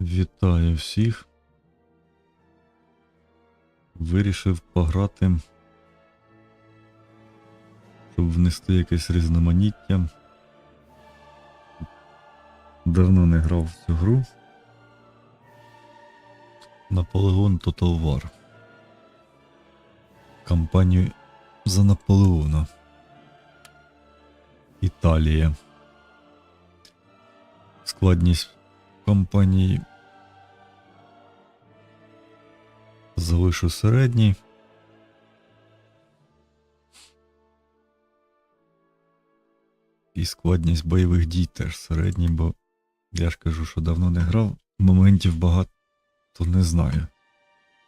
Вітаю всіх. Вирішив пограти, щоб внести якесь різноманіття. Давно не грав в цю гру. Наполеон Total War. Кампанію за Наполеона. Італія. Складність компанії залишу середній. І складність бойових дій теж середній, бо я ж кажу, що давно не грав. Моментів багато не знаю.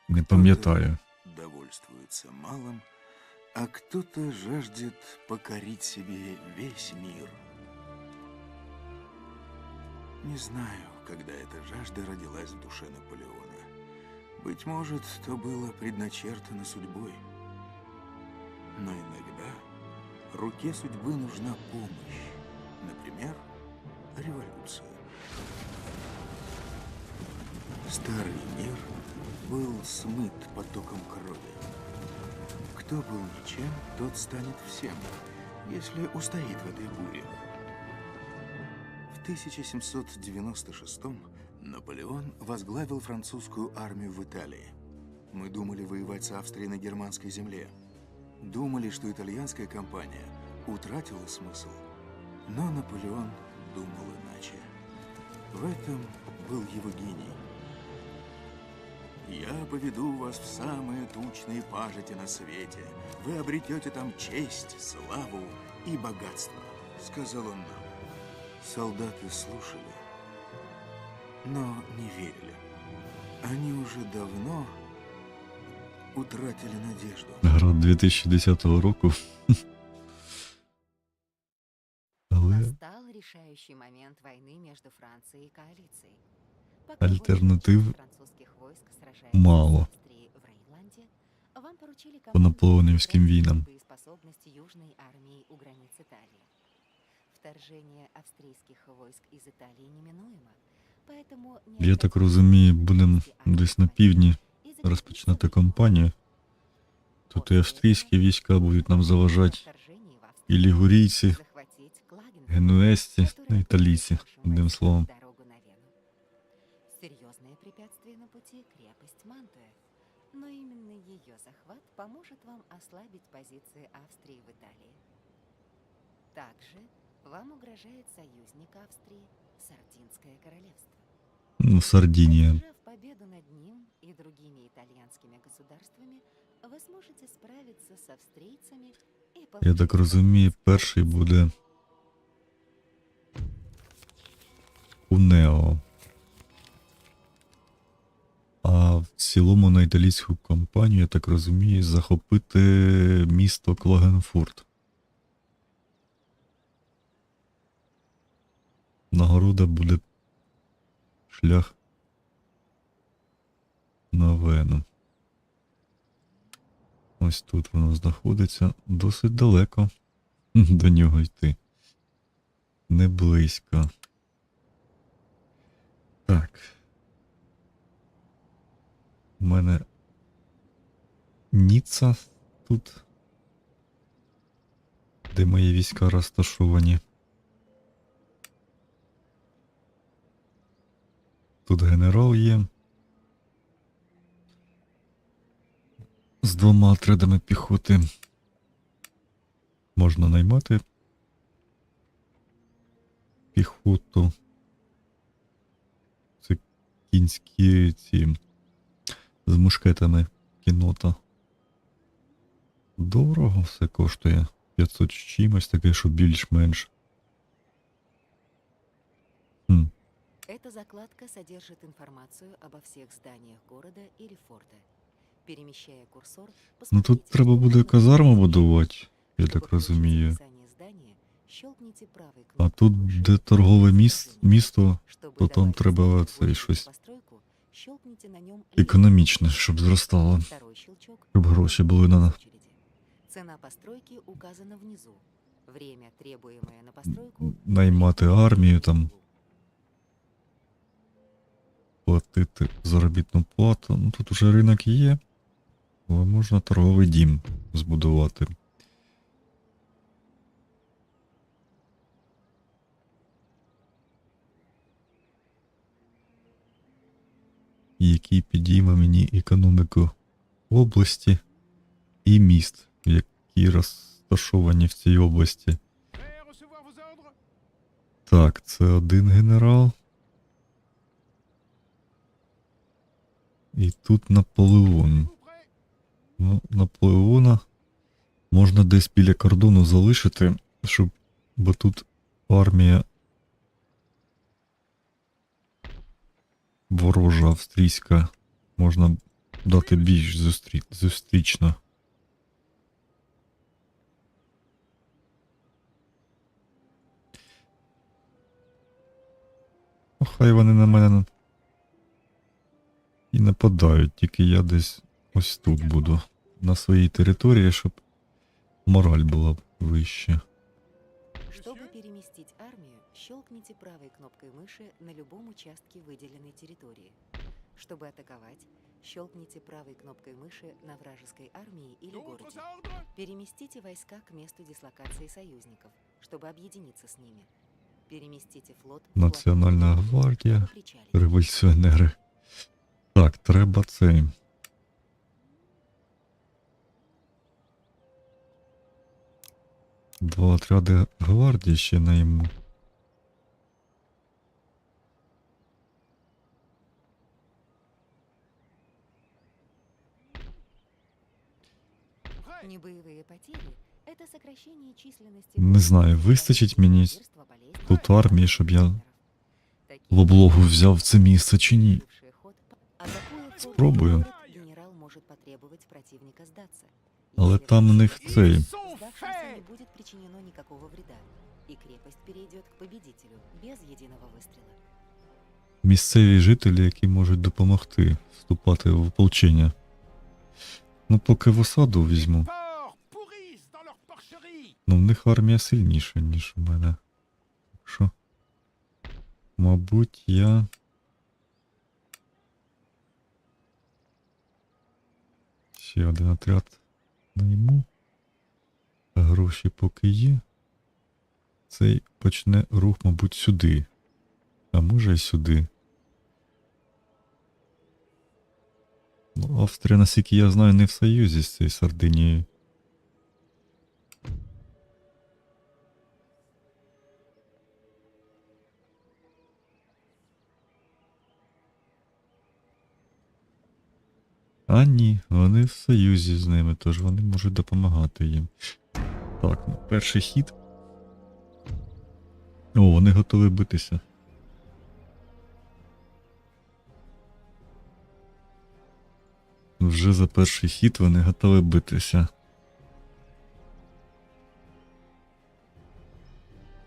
Не пам'ятаю. довольствуется малым, а кто-то жаждет покорить себе весь мир. Не знаю, когда эта жажда родилась в душе Наполеона. Быть может, то было предначертано судьбой. Но иногда руке судьбы нужна помощь. Например, революция. Старый мир был смыт потоком крови. Кто был ничем, тот станет всем, если устоит в этой буре. В 1796 Наполеон возглавил французскую армию в Италии. Мы думали воевать с Австрией на германской земле. Думали, что итальянская кампания утратила смысл. Но Наполеон думал иначе. В этом был его гений. Я поведу вас в самые тучные пажити на свете. Вы обретете там честь, славу и богатство, сказал он нам. Солдаты слушали, но не верили. Они уже давно утратили надежду. Гра 2010 року. Але Настал решающий момент войны между Францией и коалицией. Альтернатив французских войск сражается мало. с в Рейнланде, вам поручили по наполеонівським війнам. Вторжение австрийских войск из Италии неминуемо, Я так розумію, будемо десь на півдні розпочинати кампанію. Тут і австрійські війська будуть нам заважати, і лігурійці, генуезці, ну, італійці, одним словом. На Вену. Серьезное препятствие на пути – крепость Мантуя. Но именно ее захват поможет вам ослабить позиции Австрии в Италии. Также вам угрожает союзник Австрии – Сардинское королевство. Ну, Сардінія. Одержав победу над ним и другими итальянскими государствами, вы сможете справиться с австрийцами и Я так розумію, перший буде Унео. А в цілому на італійську компанію, я так розумію, захопити місто Клагенфурт. Нагорода буде шлях на Вену. Ось тут воно знаходиться досить далеко до нього йти. Не близько. Так. У мене Ніцца тут. Де мої війська розташовані. Тут генерал є. З двома отрядами піхоти. Можна наймати піхоту. Це кінські ці з мушкетами кінота. Дорого все коштує. 500 з чимось таке, що більш-менш. Эта закладка содержит информацию обо всех зданиях города или форта. Перемещая курсор, Ну тут посмотрите, треба что буде находится казарму в будувати, я Чтобы так получить розумію. описание здания, щелкните правой А кнопкой тут, мыши де торгове и міс... нажмите. місто, Чтобы то там добавить треба здание цей в щось постройку, щелкните на нем економічне, щоб зростало. Второй щелчок Щоб гроші були на очереди. Цена постройки указана внизу. Время, требуемое на постройку, наймати армію там. Сплатити заробітну плату. Ну тут уже ринок є, але можна торговий дім збудувати. Який підійме мені економіку області і міст, які розташовані в цій області. Так, це один генерал. І тут Наполеон. Ну, Наполеона можна десь біля кордону залишити, щоб. Бо тут армія ворожа австрійська. Можна дати більш зустрі... зустрічно. Ну, хай вони на мене і нападають, тільки я десь ось тут буду. На своїй території, щоб мораль була вища. Чтобы переместить армию, щелкните правой кнопкой мыши на любом участке выделенной территории. Чтобы атаковать, щелкните правой кнопкой мыши на вражеской армии или городе. Переместите войска к месту дислокации союзников, чтобы объединиться с ними. Переместите флот к Національна флоту, гвардія, чтобы причалить. революціонери. Так, треба цей. Два отряди гвардії ще найму. Небоевые потери – это сокращение численности Не знаю, войск, вистачить мені лидерства, болезней, тут армії, щоб я Такие в облогу взяв це місце чи ні. Спробую. генерал может потребовать противника сдаться. Але там у противник них цей. Не будет причинено никакого вреда, и крепость перейдет к победителю без единого выстрела. Місцеві жителі, які можуть допомогти вступати в ополчення. Ну, поки в осаду візьму. Ну, в них армія сильніша, ніж у мене. Що. Мабуть, я. Ще один отряд найму. Гроші поки є. Цей почне рух, мабуть, сюди. А може й сюди. Ну, Австрія, наскільки я знаю, не в союзі з цією Сардинією. А ні, вони в союзі з ними, тож вони можуть допомагати їм. Так, ну, перший хід. О, вони готові битися. Вже за перший хід вони готові битися.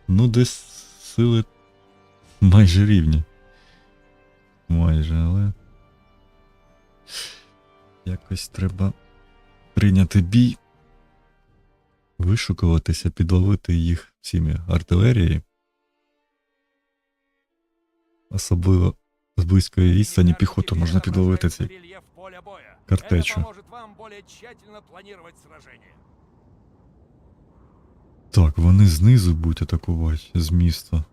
Ну, десь сили майже рівні. Майже, але. Якось треба прийняти бій, вишукуватися, підловити їх всіми артилерією. Особливо з близької відстані піхоту можна підловити цей картечу. Так, вони знизу будуть атакувати з міста.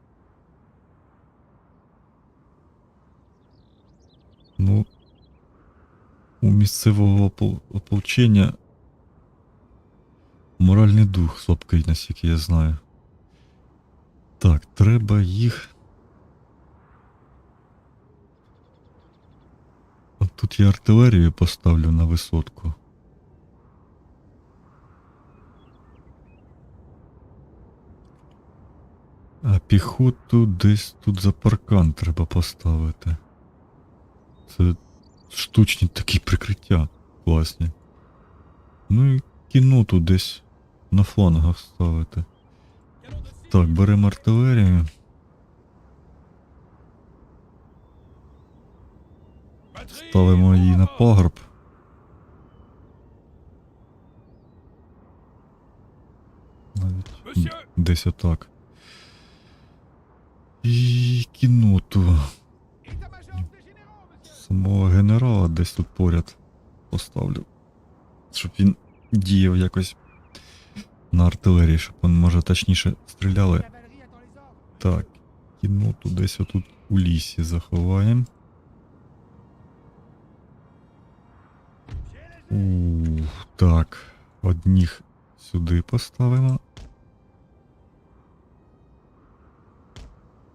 Ну, у місцевого ополчення моральний дух слабкий, наскільки я знаю. Так, треба їх. От тут я артилерію поставлю на висотку. А піхоту десь тут за паркан треба поставити. Це штучні такі прикриття класні. Ну і кіноту десь на флангах ставити. Так, беремо артилерію. Ставимо її на пагорб. Навіть десь отак. І кіноту. самого десь тут поряд поставлю. Щоб він діяв якось на артилерії, щоб він, може, точніше стріляли. Так, кіноту десь отут у лісі заховаємо. Ух, так, одніх сюди поставимо.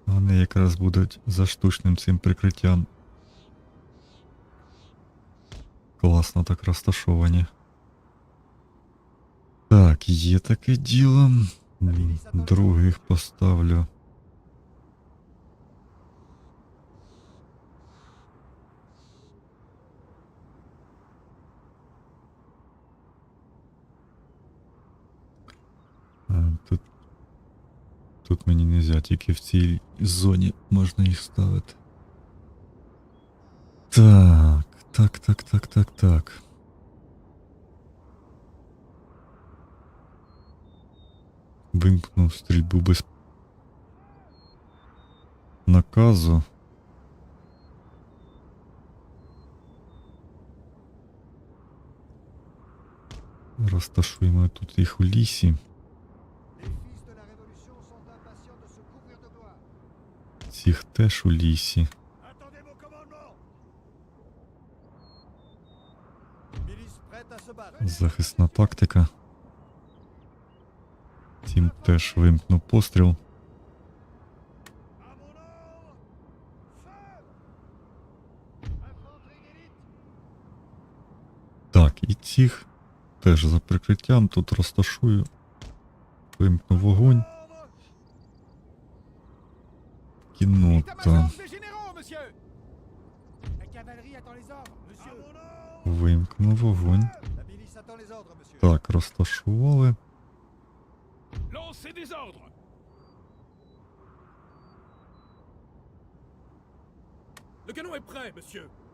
Вони якраз будуть за штучним цим прикриттям. Класно так розташовані. Так, є таке діло. М, Других поставлю. А, тут, тут мені не можна, тільки в цій зоні можна їх ставити. Так, Так, так, так, так, так. Вимкнув стрільбу без наказу. Розташуємо тут їх у лісі. Цих теж у лісі. Захисна тактика. Тім теж вимкнув постріл. Так, і цих теж за прикриттям тут розташую. Вимкну вогонь. Кінота. des généraux, monsieur La cavalerie attend les ordres, monsieur À mon ordre Вимкну вогонь. Так, розташували.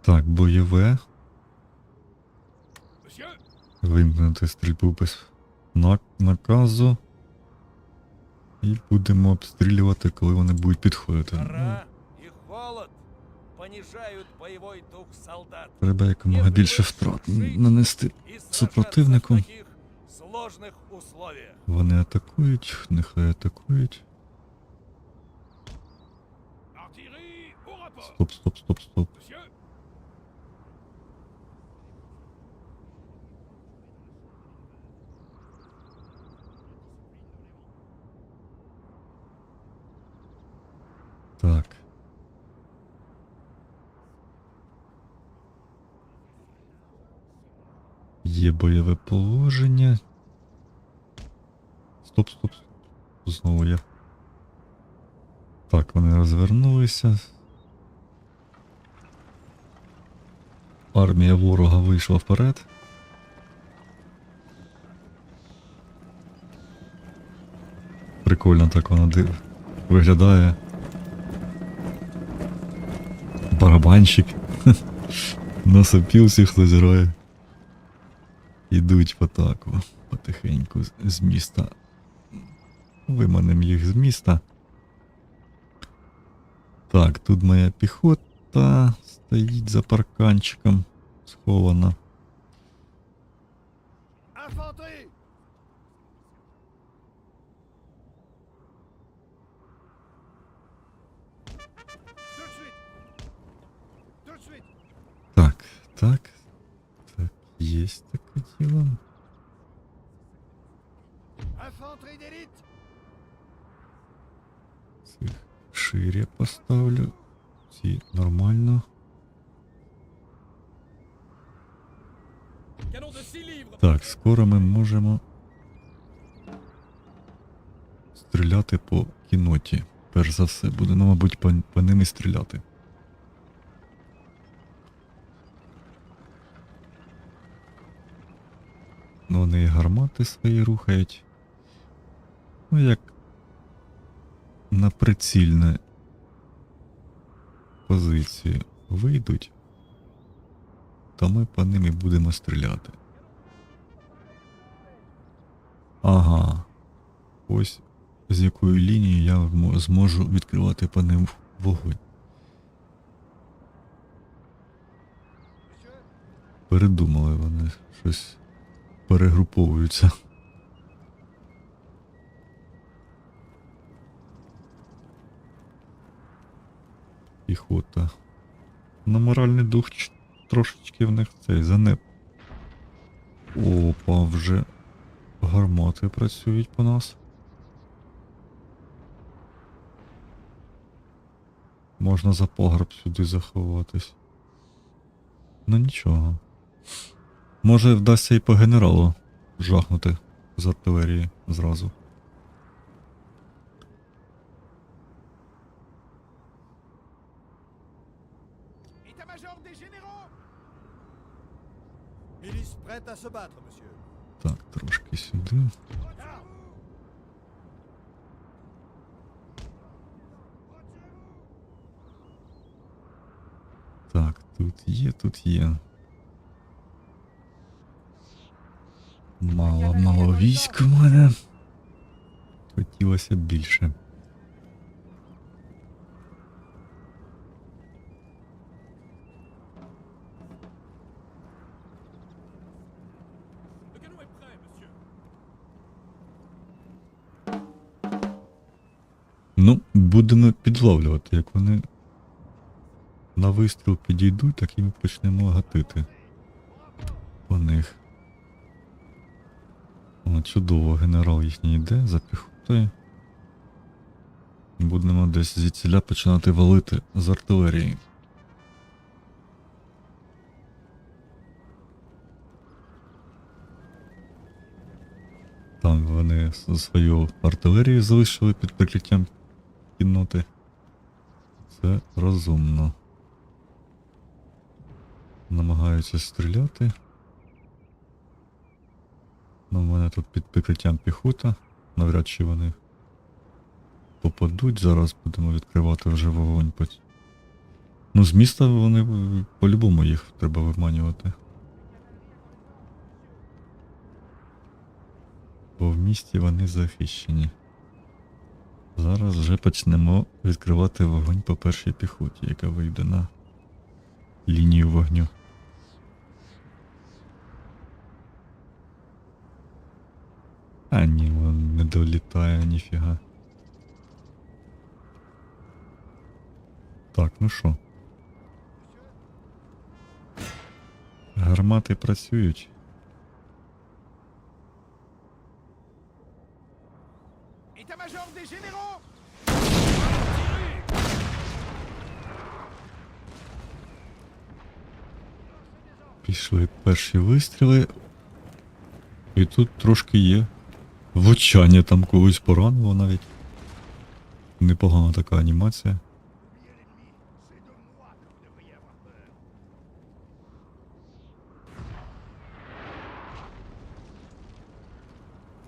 Так, бойове. Вимкнути стрільбу без наказу. І будемо обстрілювати, коли вони будуть підходити. Ну, треба якомога більше втрат нанести. Супротивнику. Вони атакують, нехай атакують. Стоп, стоп, стоп, стоп. Так. Є бойове положення. Стоп, стоп, стоп. Знову я. Так, вони розвернулися. Армія ворога вийшла вперед. Прикольно так вона див... виглядає. Барабанщик. На сопілці хтось грає. Ідуть в атаку потихеньку з- з міста. Виманем їх з міста. Так, тут моя піхота стоїть за парканчиком. Схована. Infanterie Tout de suite Tout de suite Так, так. Так, є таке D'élite Цих шире поставлю. Ці нормально. Canon de 6 Так, скоро ми можемо стріляти по кіноті. Перш за все, буде, ну, мабуть, по, по ним і стріляти. Ну, вони і гармати свої рухають. Ну, як на прицільну позицію вийдуть, то ми по ним і будемо стріляти. Ага. Ось з якою лінією я зможу відкривати по ним вогонь. передумали вони щось перегруповуються. Піхота. Ну, моральний дух трошечки в них цей занеп. Опа, вже гармати працюють по нас. Можна за погреб сюди заховатись. Ну нічого. Може вдасться і по генералу жахнути з артилерії зразу. Так, трошки сюди. Так, тут є, тут є. Мало, мало військ у мене. Хотілося б більше. Ну, будемо підловлювати, як вони на вистріл підійдуть, так і ми почнемо гатити по них. О, чудово, генерал їхній йде за піхотою. Будемо десь звідсіля починати валити з артилерії. Там вони свою артилерію залишили під прикриттям кінноти. Це розумно. Намагаються стріляти. Ну, в мене тут під прикриттям піхота. Навряд чи вони попадуть. Зараз будемо відкривати вже вогонь. Ну, з міста вони по-любому їх треба виманювати. Бо в місті вони захищені. Зараз вже почнемо відкривати вогонь по першій піхоті, яка вийде на лінію вогню. А ні, він не долітає ніфіга. Так, ну що? Гармати працюють. Пішли перші вистріли. І тут трошки є. Влучання там когось поранило навіть. Непогана така анімація.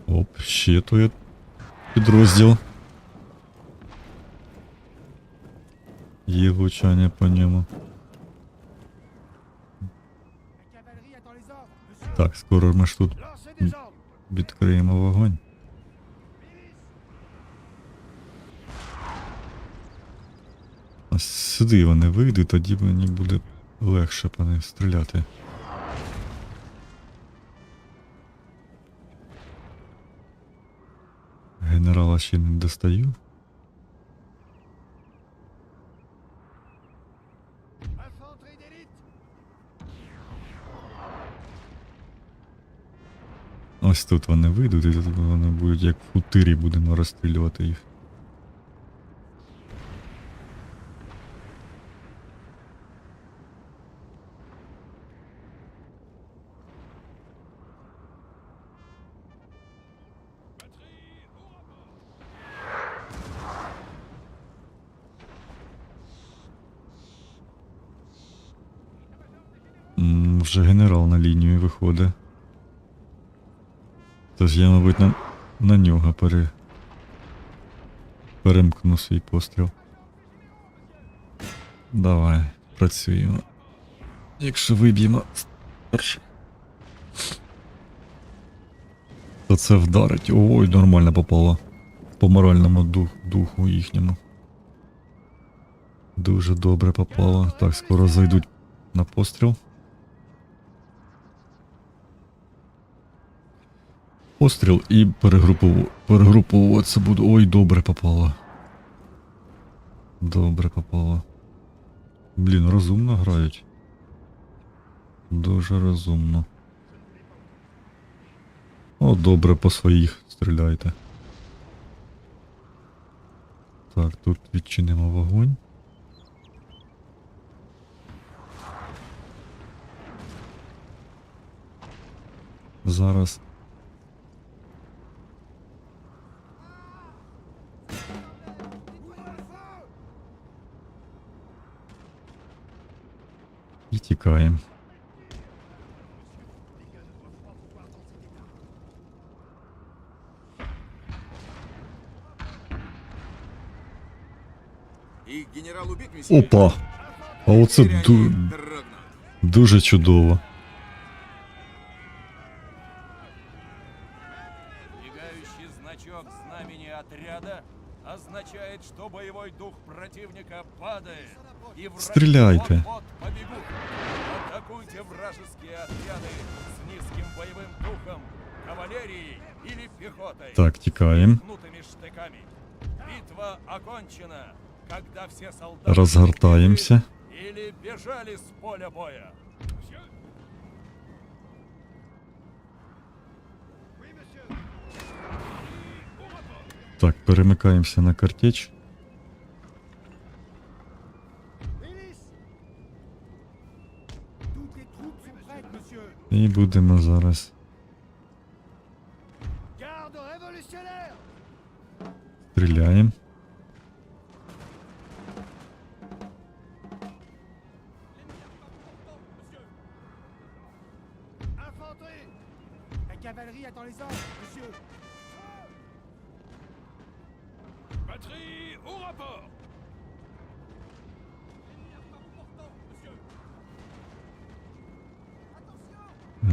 Оп, ще то є підрозділ. Є влучання по ньому. Так, скоро ми ж тут. Відкриємо вогонь. Ось сюди вони вийдуть, тоді мені буде легше по них стріляти. Генерала ще не достаю. Infanterie d'élite Ось тут вони вийдуть, і тут вони будуть як в футирі, будемо розстрілювати їх. Вже генерал на лінію виходить. Тож я, мабуть, на, на нього пере... перемкну свій постріл. Давай, працюємо. Якщо виб'ємо. То це вдарить. Ой, нормально попало. По моральному дух, духу їхньому. Дуже добре попало. Так, скоро зайдуть на постріл. Постріл і перегрупов... перегруповуватися буду. Ой, добре попало. Добре попало. Блін, розумно грають. Дуже розумно. О, добре, по своїх стріляйте. Так, тут відчинимо вогонь. Зараз. І тікаємо. И генерал убит, месье? Опа! А оце Теперь ду- они дрогнут. дуже чудово. Мигающий значок знамени отряда означает, что боевой дух противника падает, и Стреляйте. побегут. Атакуйте вражеские отряды с низким боевым духом, кавалерией или пехотой. Так, штыками. Битва окончена, когда все солдаты Разгортаемся. или бежали с поля боя. Так, перемикаємося на картеч. І будемо зараз. Стріляємо. Infanterie attend les ordres, monsieur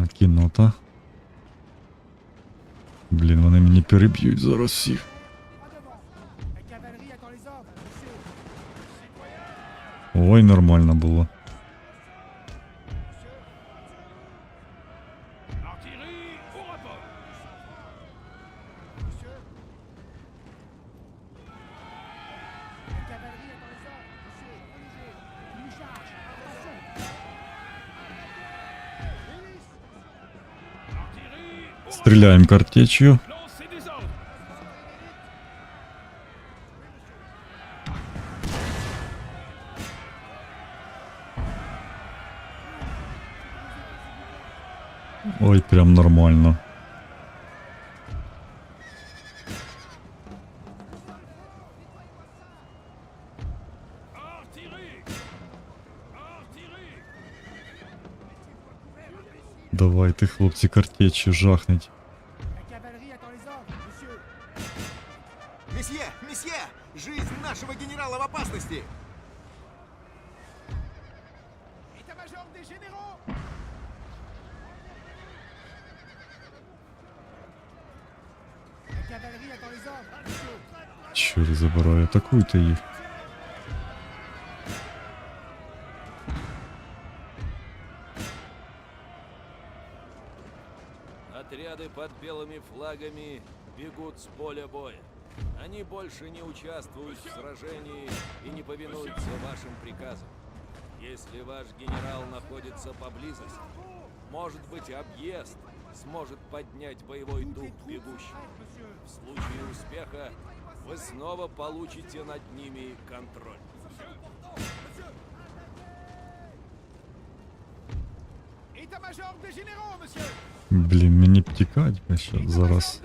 А, Кінота. Блін, вони мені переб'ють зараз всіх. Ой, нормально було. Artillerie au Стріляємо картечю. Lancez des ordres Ой, прям нормально. Давайте, хлопці, картечю жахнуть. La cavalerie attend les ordres, monsieur Месье, месье! Жизнь нашего генерала в опасности! État-major des généraux La cavalerie attend les ordres, monsieur Чорт забираю, атакуйте їх. Белыми флагами бегут с поля боя. Они больше не участвуют в сражении и не повинуются вашим приказам. Если ваш генерал находится поблизости, может быть объезд сможет поднять боевой дух бегущих. В случае успеха вы снова получите над ними контроль. État-major des généraux, monsieur Блін, мені б тікать зараз.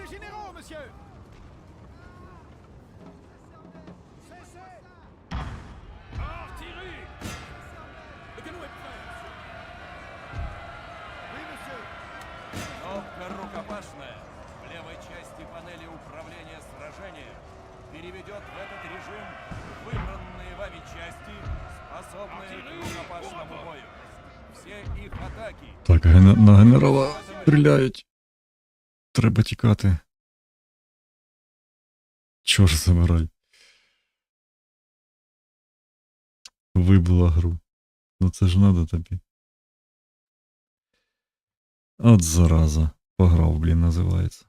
Тікати. Чорт забирай. Вибила гру. Ну це ж надо тобі. От зараза. Пограв, блін, називається.